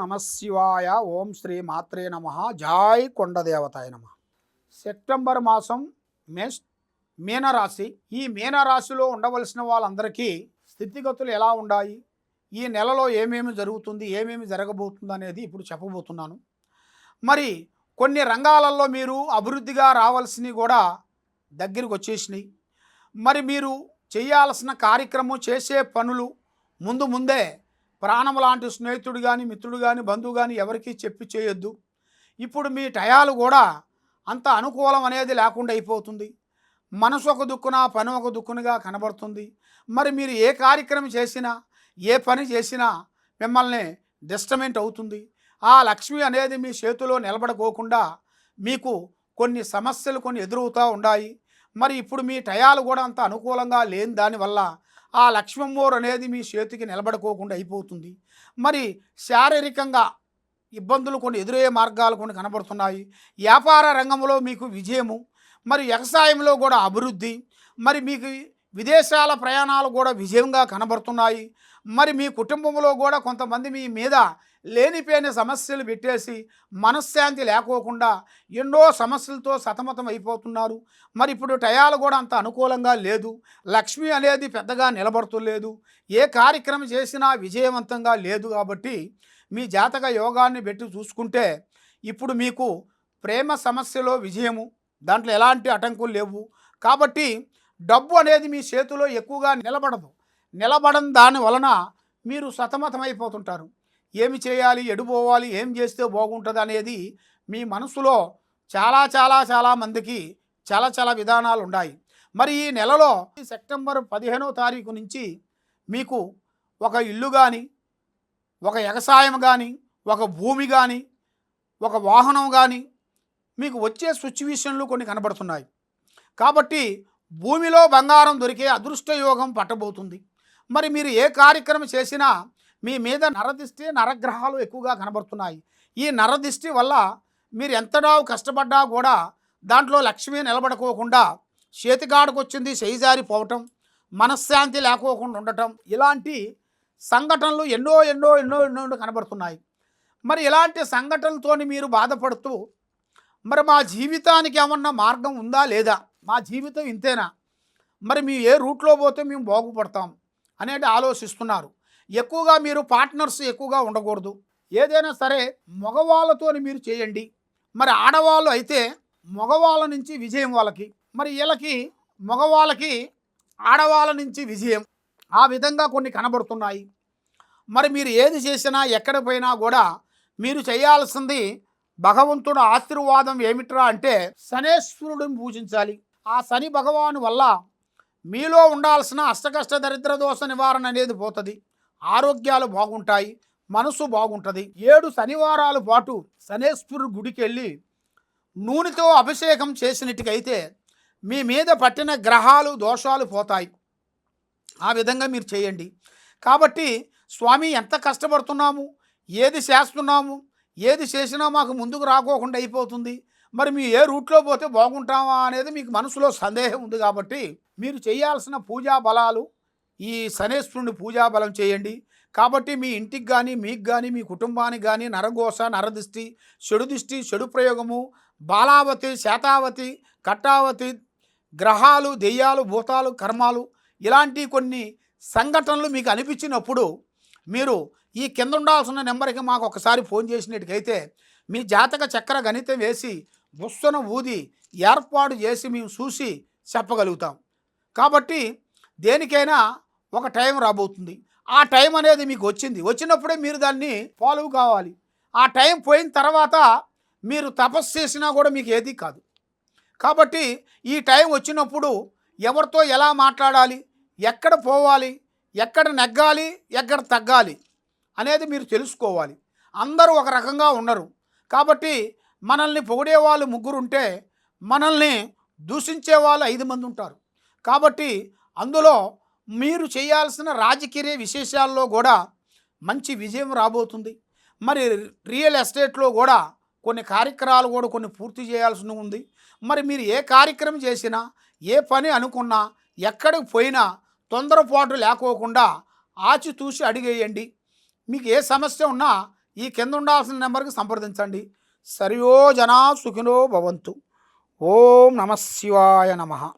నమశివాయ ఓం శ్రీ మాత్రే నమ జాయ్ కొండదేవతాయ నమ. సెప్టెంబర్ మాసం మేష్ మీనరాశి. ఈ మీనరాశిలో ఉండవలసిన వాళ్ళందరికీ స్థితిగతులు ఎలా ఉన్నాయి ఈ నెలలో ఏమేమి జరుగుతుంది? ఏమేమి జరగబోతుంది అనేది ఇప్పుడు చెప్పబోతున్నాను. మరి కొన్ని రంగాలలో మీరు అభివృద్ధిగా రావాల్సినవి కూడా దగ్గరికి వచ్చేసినాయి. మరి మీరు చేయాల్సిన కార్యక్రమం చేసే పనులు ముందు ముందే ప్రాణం లాంటి స్నేహితుడు కానీ మిత్రుడు కానీ బంధువు కానీ ఎవరికీ చెప్పి చేయొద్దు. ఇప్పుడు మీ టయాలు కూడా అంత అనుకూలం అనేది లేకుండా అయిపోతుంది. మనసు ఒక దుక్కున పని ఒక దుక్కునుగా కనబడుతుంది. మరి మీరు ఏ కార్యక్రమం చేసినా ఏ పని చేసినా మిమ్మల్ని డిస్టర్మెంట్ అవుతుంది. ఆ లక్ష్మి అనేది మీ చేతిలో నిలబడుకోకుండా మీకు కొన్ని సమస్యలు కొన్ని ఎదురవుతూ ఉన్నాయి. మరి ఇప్పుడు మీ టయాలు కూడా అంత అనుకూలంగా లేని దానివల్ల ఆ లక్ష్మమ్మోరు అనేది మీ చేతికి నిలబడుకోకుండా అయిపోతుంది. మరి శారీరకంగా ఇబ్బందులు కొన్ని ఎదురయ్యే మార్గాలు కొన్ని కనబడుతున్నాయి. వ్యాపార రంగంలో మీకు విజయము మరి వ్యవసాయంలో కూడా అభివృద్ధి మరి మీకు విదేశాల ప్రయాణాలు కూడా విజయంగా కనబడుతున్నాయి. మరి మీ కుటుంబంలో కూడా కొంతమంది మీ మీద లేనిపోయిన సమస్యలు పెట్టేసి మనశ్శాంతి లేకోకుండా ఎన్నో సమస్యలతో సతమతం అయిపోతున్నారు. మరి ఇప్పుడు టయాలు కూడా అంత అనుకూలంగా లేదు. లక్ష్మి అనేది పెద్దగా నిలబడుతులేదు. ఏ కార్యక్రమం చేసినా విజయవంతంగా లేదు కాబట్టి మీ జాతక యోగాన్ని పెట్టి చూసుకుంటే ఇప్పుడు మీకు ప్రేమ సమస్యలో విజయము దాంట్లో ఎలాంటి అటంకులు లేవు. కాబట్టి డబ్బు అనేది మీ చేతిలో ఎక్కువగా నిలబడదు. నిలబడని దాని వలన మీరు సతమతమైపోతుంటారు. ఏమి చేయాలి ఎడుపోవాలి ఏం చేస్తే బాగుంటుంది అనేది మీ మనసులో చాలా చాలా చాలా మందికి చాలా చాలా విధానాలు ఉన్నాయి. మరి ఈ నెలలో సెప్టెంబర్ పదిహేనో తారీఖు నుంచి మీకు ఒక ఇల్లు కానీ ఒక వ్యవసాయం కానీ ఒక భూమి కానీ ఒక వాహనం కానీ మీకు వచ్చే సిచ్యువేషన్లు కొన్ని కనబడుతున్నాయి. కాబట్టి భూమిలో బంగారం దొరికే అదృష్ట యోగం పట్టబోతుంది. మరి మీరు ఏ కార్యక్రమం చేసినా మీ మీద నరదిష్టి నరగ్రహాలు ఎక్కువగా కనబడుతున్నాయి. ఈ నరదిష్టి వల్ల మీరు ఎంతడా కష్టపడ్డా కూడా దాంట్లో లక్ష్మి నిలబడుకోకుండా చేతికాడకు వచ్చింది చేయిజారిపోవటం మనశ్శాంతి లేకోకుండా ఉండటం ఇలాంటి సంఘటనలు ఎన్నో ఎన్నో ఎన్నో ఎన్నో కనబడుతున్నాయి. మరి ఇలాంటి సంఘటనలతోని మీరు బాధపడుతూ మరి మా జీవితానికి ఏమన్నా మార్గం ఉందా లేదా? మా జీవితం ఇంతేనా? మరి మేము ఏ రూట్లో పోతే మేము బాగుపడతాం అనేది ఆలోచిస్తున్నారు. ఎక్కువగా మీరు పార్ట్నర్స్ ఎక్కువగా ఉండకూడదు. ఏదైనా సరే మగవాళ్ళతోని మీరు చేయండి. మరి ఆడవాళ్ళు అయితే మగవాళ్ళ నుంచి విజయం వాళ్ళకి మరి వీళ్ళకి మగవాళ్ళకి ఆడవాళ్ళ నుంచి విజయం ఆ విధంగా కొన్ని కనబడుతున్నాయి. మరి మీరు ఏది చేసినా ఎక్కడ పోయినా కూడా మీరు చేయాల్సింది భగవంతుడు ఆశీర్వాదం ఏమిట్రా అంటే శనేశ్వరుడిని పూజించాలి. ఆ శని భగవాను వల్ల మీలో ఉండాల్సిన అష్టకష్ట దరిద్ర దోష నివారణ అనేది పోతుంది. ఆరోగ్యాలు బాగుంటాయి మనసు బాగుంటుంది. ఏడు శనివారాల పాటు శనేశ్వరు గుడికి వెళ్ళి నూనెతో అభిషేకం చేసినట్టుకైతే మీ మీద పట్టిన గ్రహాలు దోషాలు పోతాయి. ఆ విధంగా మీరు చేయండి. కాబట్టి స్వామి ఎంత కష్టపడుతున్నాము ఏది చేస్తున్నాము ఏది చేసినా మాకు ముందుకు రాకోకుండా అయిపోతుంది. మరి మీ ఏ రూట్లో పోతే బాగుంటామా అనేది మీకు మనసులో సందేహం ఉంది కాబట్టి మీరు చేయాల్సిన పూజా బలాలు ఈ శనేశ్వరుని పూజా బలం చేయండి. కాబట్టి మీ ఇంటికి కానీ మీకు కానీ మీ కుటుంబానికి కానీ నరఘోష నరదిష్టి చెడు దిష్టి చెడు ప్రయోగము బాలావతి శాతావతి కట్టావతి గ్రహాలు దెయ్యాలు భూతాలు కర్మాలు ఇలాంటి కొన్ని సంఘటనలు మీకు అనిపించినప్పుడు మీరు ఈ కింద ఉండాల్సిన నెంబర్కి మాకు ఒకసారి ఫోన్ చేసినట్టుకైతే మీ జాతక చక్ర గణితం వేసి బుస్సన ఊది ఏర్పాటు చేసి మేము చూసి చెప్పగలుగుతాం. కాబట్టి దేనికైనా ఒక టైం రాబోతుంది. ఆ టైం అనేది మీకు వచ్చింది. వచ్చినప్పుడే మీరు దాన్ని ఫాలో కావాలి. ఆ టైం పోయిన తర్వాత మీరు తపస్సు చేసినా కూడా మీకు ఏది కాదు. కాబట్టి ఈ టైం వచ్చినప్పుడు ఎవరితో ఎలా మాట్లాడాలి? ఎక్కడ పోవాలి? ఎక్కడ నెగ్గాలి? ఎక్కడ తగ్గాలి? అనేది మీరు తెలుసుకోవాలి. అందరూ ఒక రకంగా ఉండరు. కాబట్టి మనల్ని పొగిడే వాళ్ళు ముగ్గురు ఉంటే మనల్ని దూషించే వాళ్ళు ఐదు మంది ఉంటారు. కాబట్టి అందులో మీరు చేయాల్సిన రాజకీయ విశేషాల్లో కూడా మంచి విజయం రాబోతుంది. మరి రియల్ ఎస్టేట్లో కూడా కొన్ని కార్యక్రమాలు కూడా కొన్ని పూర్తి చేయాల్సి ఉంది. మరి మీరు ఏ కార్యక్రమం చేసినా ఏ పని అనుకున్నా ఎక్కడికి పోయినా తొందరపాటు లేకోకుండా ఆచితూసి అడిగేయండి. మీకు ఏ సమస్య ఉన్నా ఈ కింద ఉండాల్సిన నెంబర్కి సంప్రదించండి. సరియో జనా సుఖినో భవంతు. ఓం నమ శివాయ నమ.